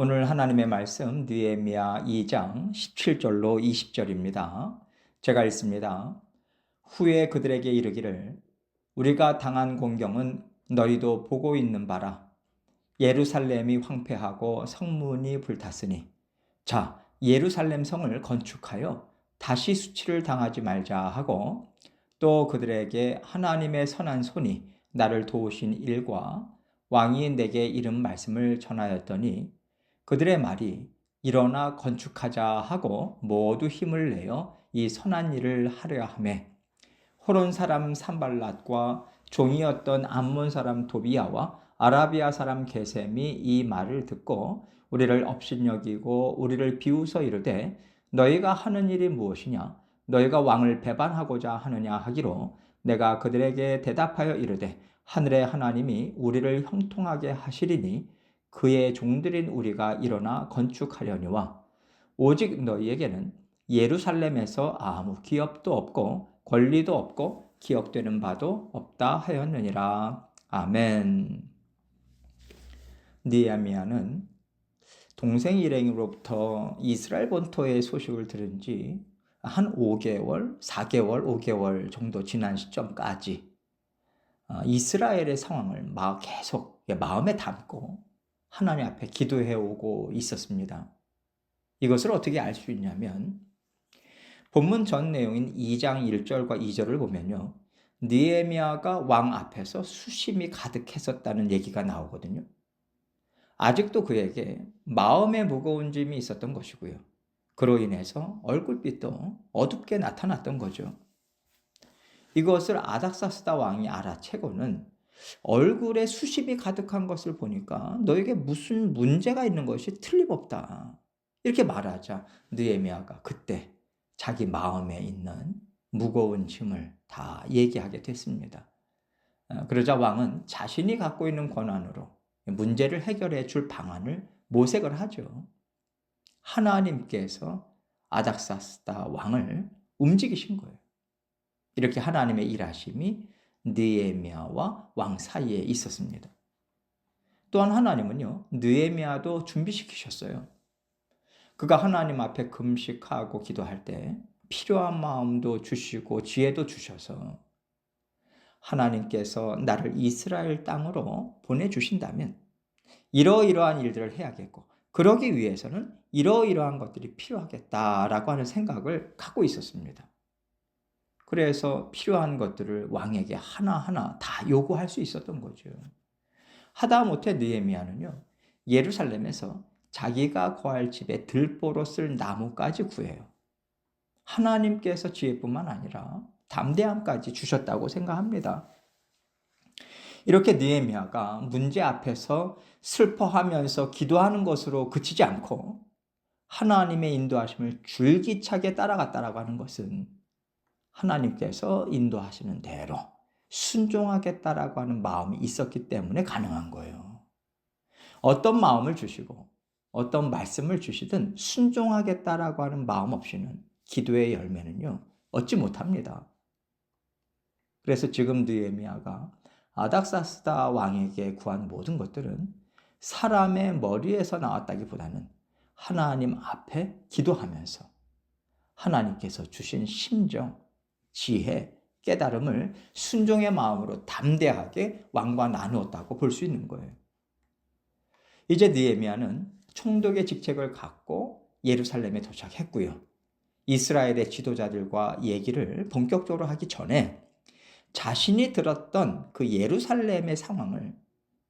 오늘 하나님의 말씀 느헤미야 2장 17절로 20절입니다. 제가 읽습니다. 후에 그들에게 이르기를 우리가 당한 공경은 너희도 보고 있는 바라 예루살렘이 황폐하고 성문이 불탔으니 자 예루살렘 성을 건축하여 다시 수치를 당하지 말자 하고 또 그들에게 하나님의 선한 손이 나를 도우신 일과 왕이 내게 이른 말씀을 전하였더니 그들의 말이 일어나 건축하자 하고 모두 힘을 내어 이 선한 일을 하려 함에 호론 사람 산발랏과 종이었던 암몬 사람 도비야와 아라비아 사람 게셈이 이 말을 듣고 우리를 업신여기고 우리를 비웃어 이르되 너희가 하는 일이 무엇이냐? 너희가 왕을 배반하고자 하느냐 하기로 내가 그들에게 대답하여 이르되 하늘의 하나님이 우리를 형통하게 하시리니 그의 종들인 우리가 일어나 건축하려니와 오직 너희에게는 예루살렘에서 아무 기업도 없고 권리도 없고 기억되는 바도 없다 하였느니라. 아멘. 니아미아는 동생 일행으로부터 이스라엘 본토의 소식을 들은 지 한 5개월, 4개월, 5개월 정도 지난 시점까지 어, 이스라엘의 상황을 막 계속 마음에 담고 하나님 앞에 기도해 오고 있었습니다. 이것을 어떻게 알 수 있냐면 본문 전 내용인 2장 1절과 2절을 보면요. 니에미아가 왕 앞에서 수심이 가득했었다는 얘기가 나오거든요. 아직도 그에게 마음에 무거운 짐이 있었던 것이고요. 그로 인해서 얼굴빛도 어둡게 나타났던 거죠. 이것을 아닥사스다 왕이 알아채고는 얼굴에 수십이 가득한 것을 보니까 너에게 무슨 문제가 있는 것이 틀림없다. 이렇게 말하자 느에미아가 그때 자기 마음에 있는 무거운 짐을 다 얘기하게 됐습니다. 어, 그러자 왕은 자신이 갖고 있는 권한으로 문제를 해결해 줄 방안을 모색을 하죠. 하나님께서 아닥사스다 왕을 움직이신 거예요. 이렇게 하나님의 일하심이 느에미아와 왕 사이에 있었습니다. 또한 하나님은요, 느에미아도 준비시키셨어요. 그가 하나님 앞에 금식하고 기도할 때 필요한 마음도 주시고 지혜도 주셔서 하나님께서 나를 이스라엘 땅으로 보내주신다면 이러이러한 일들을 해야겠고 그러기 위해서는 이러이러한 것들이 필요하겠다라고 하는 생각을 갖고 있었습니다. 그래서 필요한 것들을 왕에게 하나하나 다 요구할 수 있었던 거죠. 하다못해 느헤미야는요. 예루살렘에서 자기가 거할 집에 들보로 쓸 나무까지 구해요. 하나님께서 지혜뿐만 아니라 담대함까지 주셨다고 생각합니다. 이렇게 느헤미야가 문제 앞에서 슬퍼하면서 기도하는 것으로 그치지 않고 하나님의 인도하심을 줄기차게 따라갔다라고 하는 것은 하나님께서 인도하시는 대로 순종하겠다라고 하는 마음이 있었기 때문에 가능한 거예요. 어떤 마음을 주시고 어떤 말씀을 주시든 순종하겠다라고 하는 마음 없이는 기도의 열매는요 얻지 못합니다. 그래서 지금 느에미아가 아닥사스다 왕에게 구한 모든 것들은 사람의 머리에서 나왔다기보다는 하나님 앞에 기도하면서 하나님께서 주신 심정, 지혜, 깨달음을 순종의 마음으로 담대하게 왕과 나누었다고 볼 수 있는 거예요. 이제 느헤미야는 총독의 직책을 갖고 예루살렘에 도착했고요. 이스라엘의 지도자들과 얘기를 본격적으로 하기 전에 자신이 들었던 그 예루살렘의 상황을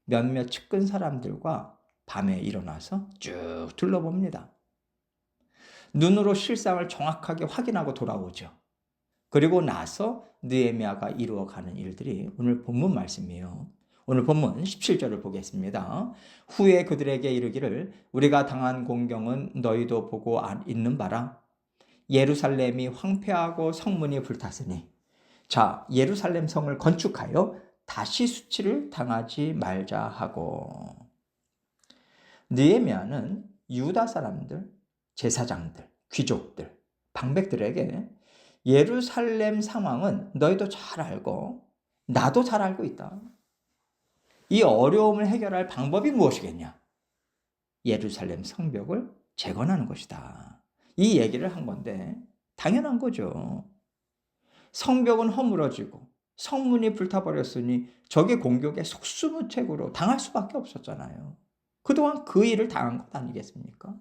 몇몇 측근 사람들과 밤에 일어나서 쭉 둘러봅니다. 눈으로 실상을 정확하게 확인하고 돌아오죠. 그리고 나서 느에미아가 이루어가는 일들이 오늘 본문 말씀이에요. 오늘 본문 17절을 보겠습니다. 후에 그들에게 이르기를 우리가 당한 공경은 너희도 보고 있는 바라. 예루살렘이 황폐하고 성문이 불탔으니 자 예루살렘 성을 건축하여 다시 수치를 당하지 말자 하고 느헤미야는 유다 사람들, 제사장들, 귀족들, 방백들에게 예루살렘 상황은 너희도 잘 알고 나도 잘 알고 있다. 이 어려움을 해결할 방법이 무엇이겠냐? 예루살렘 성벽을 재건하는 것이다. 이 얘기를 한 건데 당연한 거죠. 성벽은 허물어지고 성문이 불타버렸으니 적의 공격에 속수무책으로 당할 수밖에 없었잖아요. 그동안 그 일을 당한 것 아니겠습니까?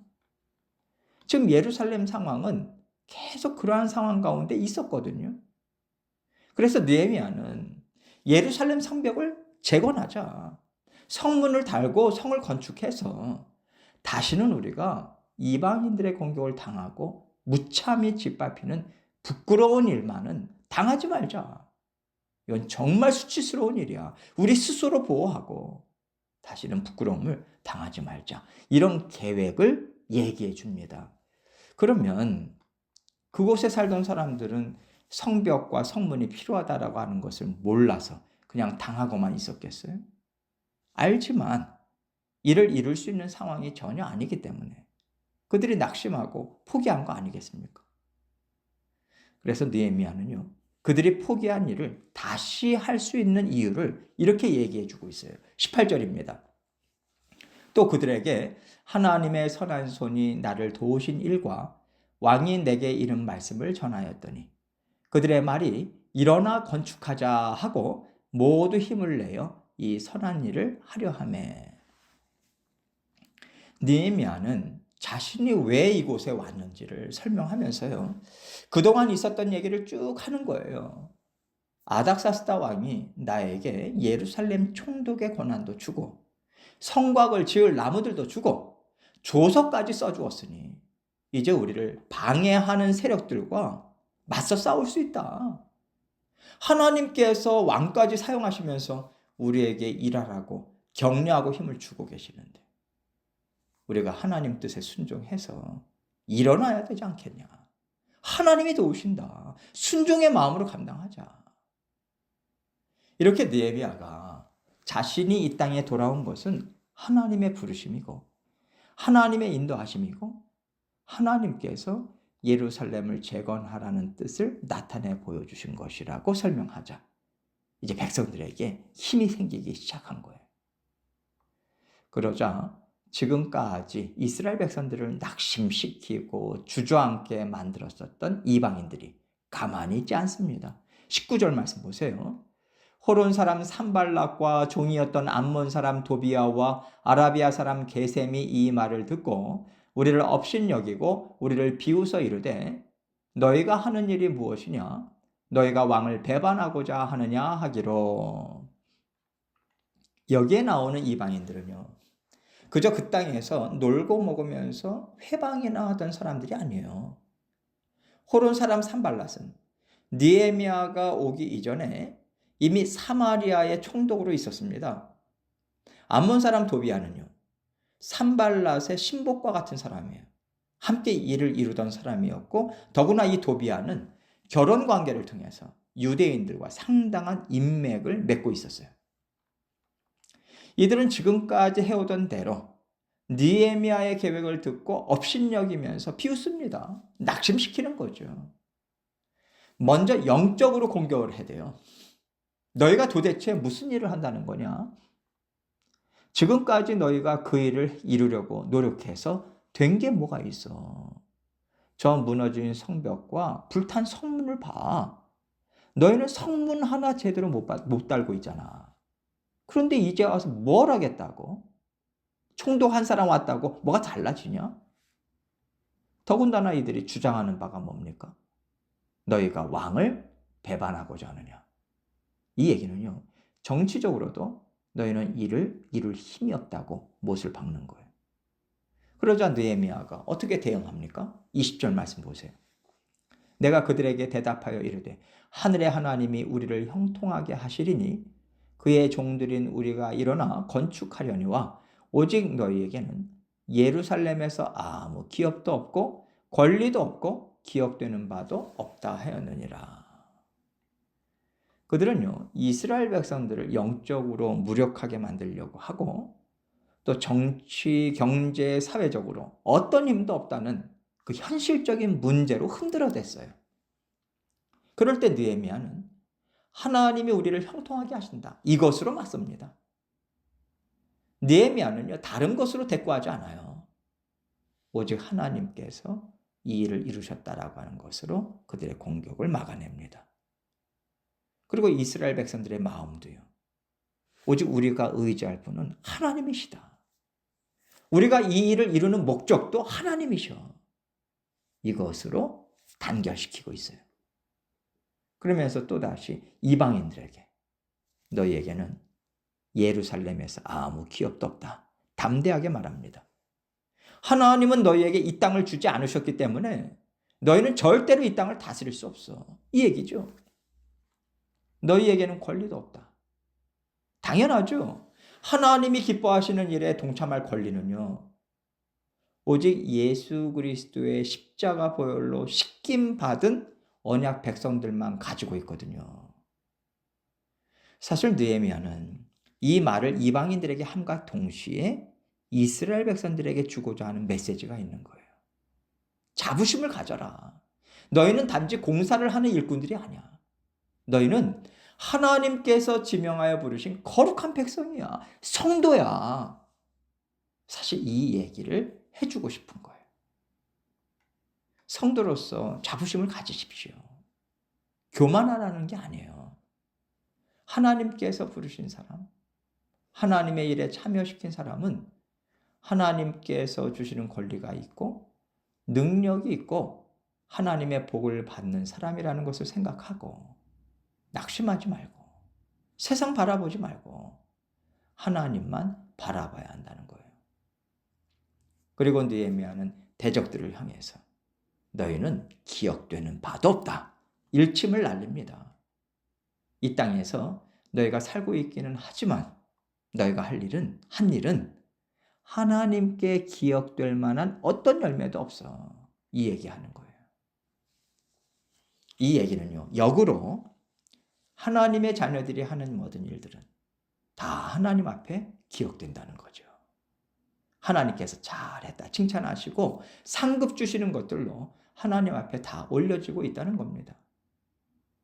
지금 예루살렘 상황은 계속 그러한 상황 가운데 있었거든요. 그래서 느헤미야는 예루살렘 성벽을 재건하자. 성문을 달고 성을 건축해서 다시는 우리가 이방인들의 공격을 당하고 무참히 짓밟히는 부끄러운 일만은 당하지 말자. 이건 정말 수치스러운 일이야. 우리 스스로 보호하고 다시는 부끄러움을 당하지 말자. 이런 계획을 얘기해 줍니다. 그러면 그곳에 살던 사람들은 성벽과 성문이 필요하다라고 하는 것을 몰라서 그냥 당하고만 있었겠어요? 알지만 이를 이룰 수 있는 상황이 전혀 아니기 때문에 그들이 낙심하고 포기한 거 아니겠습니까? 그래서 느헤미야는요. 그들이 포기한 일을 다시 할 수 있는 이유를 이렇게 얘기해 주고 있어요. 18절입니다. 또 그들에게 하나님의 선한 손이 나를 도우신 일과 왕이 내게 이른 말씀을 전하였더니 그들의 말이 일어나 건축하자 하고 모두 힘을 내어 이 선한 일을 하려 함에 니에미아는 자신이 왜 이곳에 왔는지를 설명하면서요. 그동안 있었던 얘기를 쭉 하는 거예요. 아닥사스다 왕이 나에게 예루살렘 총독의 권한도 주고 성곽을 지을 나무들도 주고 조서까지 써주었으니 이제 우리를 방해하는 세력들과 맞서 싸울 수 있다. 하나님께서 왕까지 사용하시면서 우리에게 일하라고 격려하고 힘을 주고 계시는데 우리가 하나님 뜻에 순종해서 일어나야 되지 않겠냐. 하나님이 도우신다. 순종의 마음으로 감당하자. 이렇게 느헤미야가 자신이 이 땅에 돌아온 것은 하나님의 부르심이고 하나님의 인도하심이고 하나님께서 예루살렘을 재건하라는 뜻을 나타내 보여주신 것이라고 설명하자. 이제 백성들에게 힘이 생기기 시작한 거예요. 그러자 지금까지 이스라엘 백성들을 낙심시키고 주저앉게 만들었었던 이방인들이 가만히 있지 않습니다. 19절 말씀 보세요. 호론 사람 산발락과 종이었던 암몬 사람 도비아와 아라비아 사람 게셈이 이 말을 듣고 우리를 업신여기고 우리를 비웃어 이르되 너희가 하는 일이 무엇이냐 너희가 왕을 배반하고자 하느냐 하기로 여기에 나오는 이방인들은요 그저 그 땅에서 놀고 먹으면서 회방이나 하던 사람들이 아니에요. 호론 사람 산발랏은 니에미아가 오기 이전에 이미 사마리아의 총독으로 있었습니다. 암몬 사람 도비아는요. 산발랏의 신복과 같은 사람이에요. 함께 일을 이루던 사람이었고 더구나 이 도비아는 결혼 관계를 통해서 유대인들과 상당한 인맥을 맺고 있었어요. 이들은 지금까지 해오던 대로 니에미아의 계획을 듣고 업신여기면서 비웃습니다. 낙심시키는 거죠. 먼저 영적으로 공격을 해야 돼요. 너희가 도대체 무슨 일을 한다는 거냐? 지금까지 너희가 그 일을 이루려고 노력해서 된 게 뭐가 있어? 저 무너진 성벽과 불탄 성문을 봐. 너희는 성문 하나 제대로 못, 못 달고 있잖아. 그런데 이제 와서 뭘 하겠다고? 총독 한 사람 왔다고 뭐가 달라지냐? 더군다나 이들이 주장하는 바가 뭡니까? 너희가 왕을 배반하고자 하느냐? 이 얘기는요, 정치적으로도 너희는 이를 이룰 힘이 없다고 못을 박는 거예요. 그러자 느에미아가 어떻게 대응합니까? 20절 말씀 보세요. 내가 그들에게 대답하여 이르되 하늘의 하나님이 우리를 형통하게 하시리니 그의 종들인 우리가 일어나 건축하려니와 오직 너희에게는 예루살렘에서 아무 기업도 없고 권리도 없고 기억되는 바도 없다 하였느니라. 그들은요, 이스라엘 백성들을 영적으로 무력하게 만들려고 하고 또 정치, 경제, 사회적으로 어떤 힘도 없다는 그 현실적인 문제로 흔들어댔어요. 그럴 때 느헤미야는 하나님이 우리를 형통하게 하신다. 이것으로 맞섭니다. 느헤미야는요 다른 것으로 대꾸하지 않아요. 오직 하나님께서 이 일을 이루셨다라고 하는 것으로 그들의 공격을 막아냅니다. 그리고 이스라엘 백성들의 마음도요. 오직 우리가 의지할 분은 하나님이시다. 우리가 이 일을 이루는 목적도 하나님이셔. 이것으로 단결시키고 있어요. 그러면서 또다시 이방인들에게 너희에게는 예루살렘에서 아무 기업도 없다. 담대하게 말합니다. 하나님은 너희에게 이 땅을 주지 않으셨기 때문에 너희는 절대로 이 땅을 다스릴 수 없어. 이 얘기죠. 너희에게는 권리도 없다. 당연하죠. 하나님이 기뻐하시는 일에 동참할 권리는요. 오직 예수 그리스도의 십자가 보혈로 식김 받은 언약 백성들만 가지고 있거든요. 사실 느헤미야는 이 말을 이방인들에게 함과 동시에 이스라엘 백성들에게 주고자 하는 메시지가 있는 거예요. 자부심을 가져라. 너희는 단지 공사를 하는 일꾼들이 아니야. 너희는 하나님께서 지명하여 부르신 거룩한 백성이야. 성도야. 사실 이 얘기를 해주고 싶은 거예요. 성도로서 자부심을 가지십시오. 교만하라는 게 아니에요. 하나님께서 부르신 사람, 하나님의 일에 참여시킨 사람은 하나님께서 주시는 권리가 있고 능력이 있고 하나님의 복을 받는 사람이라는 것을 생각하고 낙심하지 말고 세상 바라보지 말고 하나님만 바라봐야 한다는 거예요. 그리고 느헤미야는 대적들을 향해서 너희는 기억되는 바도 없다. 일침을 날립니다. 이 땅에서 너희가 살고 있기는 하지만 너희가 할 일은 한 일은 하나님께 기억될 만한 어떤 열매도 없어. 이 얘기하는 거예요. 이 얘기는요. 역으로 하나님의 자녀들이 하는 모든 일들은 다 하나님 앞에 기억된다는 거죠. 하나님께서 잘했다 칭찬하시고 상급 주시는 것들로 하나님 앞에 다 올려지고 있다는 겁니다.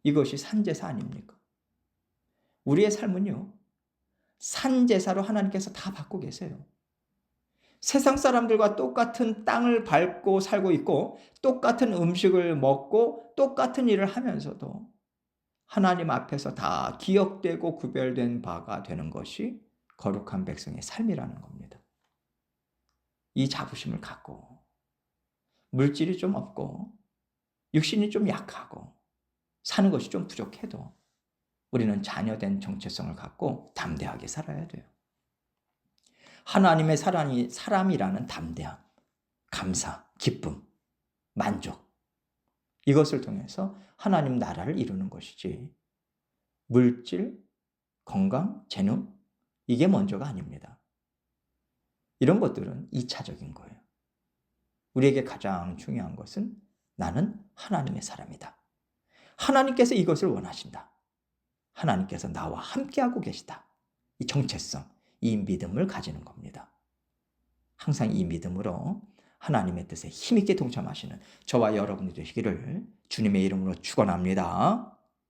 이것이 산제사 아닙니까? 우리의 삶은요, 산제사로 하나님께서 다 받고 계세요. 세상 사람들과 똑같은 땅을 밟고 살고 있고, 똑같은 음식을 먹고, 똑같은 일을 하면서도 하나님 앞에서 다 기억되고 구별된 바가 되는 것이 거룩한 백성의 삶이라는 겁니다. 이 자부심을 갖고, 물질이 좀 없고, 육신이 좀 약하고, 사는 것이 좀 부족해도 우리는 자녀된 정체성을 갖고 담대하게 살아야 돼요. 하나님의 사람이, 사람이라는 담대함, 감사, 기쁨, 만족. 이것을 통해서 하나님 나라를 이루는 것이지. 물질, 건강, 재능, 이게 먼저가 아닙니다. 이런 것들은 2차적인 거예요. 우리에게 가장 중요한 것은 나는 하나님의 사람이다. 하나님께서 이것을 원하신다. 하나님께서 나와 함께하고 계시다. 이 정체성, 이 믿음을 가지는 겁니다. 항상 이 믿음으로 하나님의 뜻에 힘있게 동참하시는 저와 여러분이 되시기를 주님의 이름으로 축원합니다.